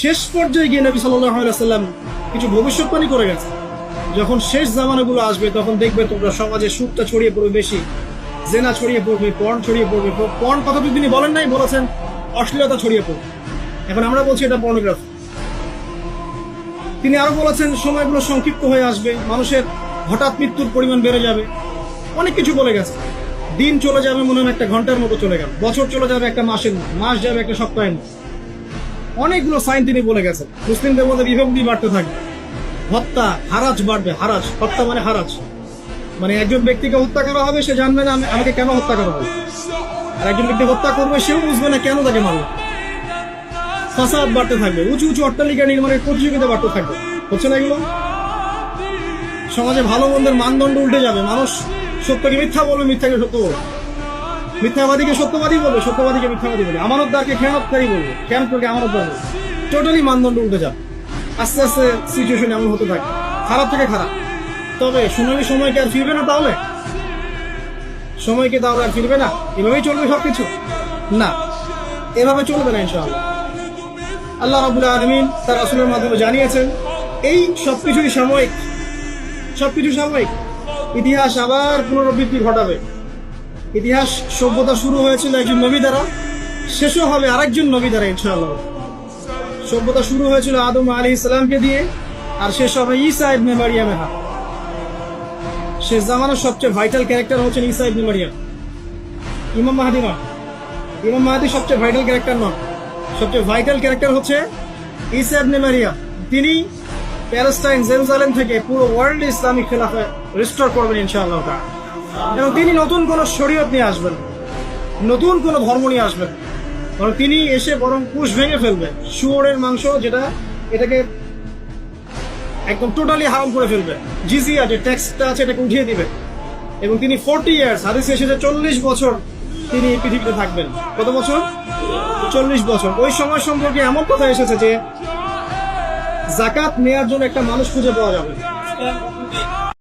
শেষ পর্যায়ে গিয়ে নবী সাল্লাম কিছু ভবিষ্যৎবাণী করে গেছে। যখন শেষ জামানাগুলো আসবে, তখন দেখবে তোমরা সমাজে সুখটা ছড়িয়ে পড়বে বেশি, জেনা ছড়িয়ে পড়বে পর্ন ছড়িয়ে পড়বে। পর্ন কথা তো তিনি বলেন নাই, বলেছেন অশ্লীলতা ছড়িয়ে পড়বে। এখন আমরা বলছি এটা পর্নোগ্রাফি তিনি আরও বলেছেন, সময়গুলো সংক্ষিপ্ত হয়ে আসবে, মানুষের হঠাৎ মৃত্যুর পরিমাণ বেড়ে যাবে। অনেক কিছু বলে গেছে। দিন চলে যাবে মনে হয় একটা ঘণ্টার মতো চলে গেল। বছর চলে যাবে একটা মাসের মাস যাবে একটা সপ্তাহের মতো। অনেকগুলো সাইন তিনি বলে গেছেন। মুসলিমদের মধ্যে বিভক্তি বাড়তে থাকবে। হত্যা, হারাজ বাড়বে, হারাজ। হত্যা মানে হারাজ। মানে একজন ব্যক্তিকে হত্যা করা হবে, সে জানবে না আমাকে কেন হত্যা করা হবে? আর একজন ব্যক্তি হত্যা করবে, সেও বুঝবে না কেন তাকে মারলো ফাসাদ বাড়তে থাকবে। উঁচু উঁচু অট্টালিকা নির্মাণের প্রতিযোগিতা বাড়তে থাকবে। হচ্ছে না এগুলো? সমাজে ভালো মন্দের মানদণ্ড উল্টে যাবে। মানুষ সত্যকে মিথ্যা বলবে, মিথ্যাকে সত্য বলবে। মিথ্যাবাদীকে সত্যবাদী বলবে, সত্যবাদীকে মিথ্যাবাদী বলবে। আমানতদারকে খেয়ানতকারী বলবে খেয়ানতকে আমানতদার বলবে। টোটালি মানদণ্ড উল্টে যাবে। আস্তে আস্তে সিচুয়েশন এমন হতে থাকে। খারাপ থেকে খারাপ। তবে সোনালি সময়কে আর ফিরবে না তাহলে? সময়কে তাহলে আর ফিরবে না? এভাবেই চলবে সবকিছু? না। এভাবে চলবে না, ইনশাআল্লাহ। আল্লাহ রাবুল আলমিন তার আসলের মাধ্যমে জানিয়েছেন, এই সবকিছুই সাময়িক। সবকিছু সাময়িক। ইতিহাস আবার পুনরাবৃত্তি ঘটাবে। ইতিহাস সভ্যতা শুরু হয়েছিল একজন নবী দ্বারা, শেষও হবে আরেকজন নবী দ্বারা, ইনশাআল্লাহ। সভ্যতা শুরু হয়েছিল আদম আলী ইসলামকে দিয়ে, আর শেষ হবে ঈসা ইবনে মারিয়ামে হাত। শেষ জামানার সবচেয়ে ভাইটাল ক্যারেক্টার হচ্ছেন ঈসা ইবনে মারিয়াম। ইমাম মাহাদি নয় ইমাম মাহাদি সবচেয়ে ভাইটাল ক্যারেক্টার নয় সবচেয়ে ভাইটাল ক্যারেক্টার হচ্ছে ঈসা ইবনে মারিয়াম। তিনি প্যালেস্টাইন জেরুজালেম থেকে পুরো ওয়ার্ল্ড ইসলামিক খেলাফে রিস্টোর করবেন, ইনশাআল্লাহ। এবং তিনি নতুন কোন শরীয়ত নিয়ে আসবেন নতুন কোন ধর্ম নিয়ে আসবেন কারণ তিনি এসে বরং কুশ ভেঙে ফেলবে। শুয়োরের মাংস যেটা, এটাকে একদম টোটালি হারাম করে ফেলবে। জিজিয়া যে ট্যাক্সটা আছে, এটাকে উঠিয়ে দিবে। এবং তিনি ফোরটি ইয়ার্স হাদিস এসেছে চল্লিশ বছর তিনি পৃথিবীতে থাকবেন। কত বছর? চল্লিশ বছর। ওই সময় সম্পর্কে এমন কথা এসেছে যে, জাকাত নেয়ার জন্য একটা মানুষ খুঁজে পাওয়া যাবে